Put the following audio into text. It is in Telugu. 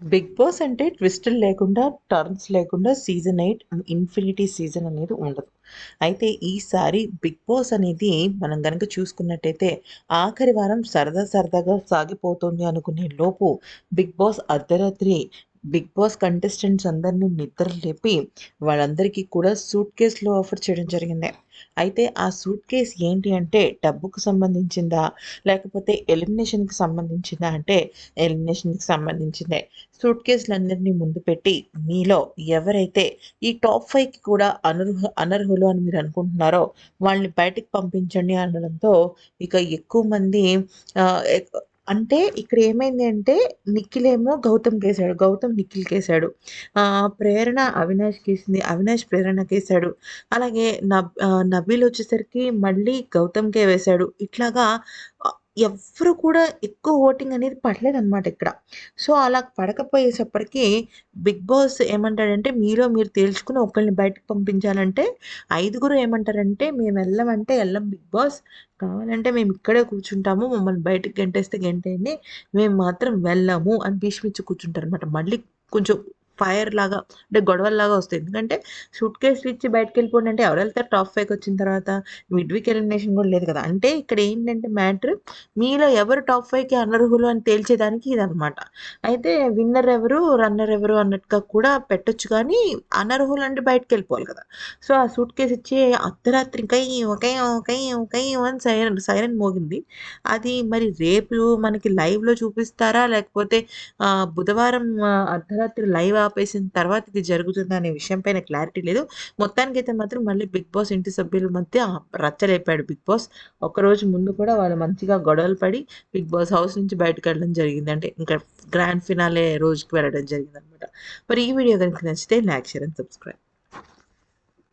బిగ్ బాస్ అంటే ట్విస్టులు లేకుండా టర్న్స్ లేకుండా సీజన్ ఎయిట్ ఇన్ఫినిటీ సీజన్ అనేది ఉండదు. అయితే ఈసారి బిగ్ బాస్ అనేది మనం కనుక చూసుకున్నట్టయితే ఆఖరి వారం సరదా సరదాగా సాగిపోతుంది అనుకునే లోపు బిగ్ బాస్ అర్ధరాత్రి బిగ్ బాస్ కంటెస్టెంట్స్ అందరినీ నిద్ర లేపి వాళ్ళందరికీ కూడా సూట్ కేసులో ఆఫర్ చేయడం జరిగింది. అయితే ఆ సూట్ కేస్ ఏంటి అంటే డబ్బుకు సంబంధించిందా? లేకపోతే ఎలిమినేషన్కి సంబంధించిందా అంటే ఎలిమినేషన్కి సంబంధించిందే. సూట్ కేసులన్నింటినీ ముందు పెట్టి మీలో ఎవరైతే ఈ టాప్ ఫైవ్కి కూడా అనర్హ అనర్హులు అని మీరు అనుకుంటున్నారో వాళ్ళని బయటకు పంపించండి అనడంతో ఇక ఎక్కువ మంది అంటే ఇక్కడ ఏమైంది అంటే నిఖిల్ ఏమో గౌతమ్ కేసాడు గౌతమ్ నిఖిల్ కేసాడు. ప్రేరణ అవినాష్ కేసింది అవినాష్ ప్రేరణ కేసాడు. అలాగే నబ్ నబీల్ వచ్చేసరికి మళ్ళీ గౌతమ్కే వేశాడు. ఇట్లాగా ఎవ్వరు కూడా ఎక్కువ ఓటింగ్ అనేది పడలేదనమాట ఇక్కడ. సో అలా పడకపోయేసప్పటికి బిగ్ బాస్ ఏమంటాడంటే మీలో మీరు తేల్చుకుని ఒకరిని బయటకు పంపించాలంటే ఐదుగురు ఏమంటారంటే మేము వెళ్ళమంటే వెళ్ళం బిగ్ బాస్. కావాలంటే మేము ఇక్కడే కూర్చుంటాము మమ్మల్ని బయటకు గెంటేస్తే గెంటేయండి. మేము మాత్రం వెళ్ళాము అని భీష్మించి కూర్చుంటారు అనమాట మళ్ళీ కొంచెం ఫైర్ లాగా అంటే గొడవల్లాగా వస్తాయి. ఎందుకంటే సూట్ కేసులు ఇచ్చి బయటకు వెళ్ళిపోండి అంటే ఎవరు వెళ్తారు? టాప్ ఫైవ్కి వచ్చిన తర్వాత మిడ్ వీక్ ఎలిమినేషన్ కూడా లేదు కదా. అంటే ఇక్కడ ఏంటంటే మ్యాటర్ మీలో ఎవరు టాప్ ఫైవ్కి అనర్హులు అని తేల్చేదానికి ఇదనమాట అయితే విన్నర్ ఎవరు రన్నర్ ఎవరు అన్నట్టుగా కూడా పెట్టొచ్చు కానీ అనర్హులు అంటే బయటకు వెళ్ళిపోవాలి కదా. సో ఆ సూట్ కేసు ఇచ్చి అర్ధరాత్రి కై ఒకే ఒకే ఒకే అని సైరన్ సైరన్ మోగింది. అది మరి రేపు మనకి లైవ్లో చూపిస్తారా? లేకపోతే బుధవారం అర్ధరాత్రి లైవ్? ఆపేసిన తర్వాత ఇది జరుగుతుంది అనే విషయం పైన క్లారిటీ లేదు. మొత్తానికి అయితే మాత్రం మళ్ళీ బిగ్ బాస్ ఇంటి సభ్యుల మధ్య రచ్చలేపాడు బిగ్ బాస్. ఒకరోజు ముందు కూడా వాళ్ళు మంచిగా గొడవలు పడి బిగ్ బాస్ హౌస్ నుంచి బయటకు వెళ్ళడం జరిగింది. అంటే ఇంకా గ్రాండ్ ఫినాలే రోజుకి వెళ్ళడం జరిగింది అనమాట మరి ఈ వీడియో కనుక నచ్చితే లైక్ షేర్ అండ్ సబ్స్క్రైబ్.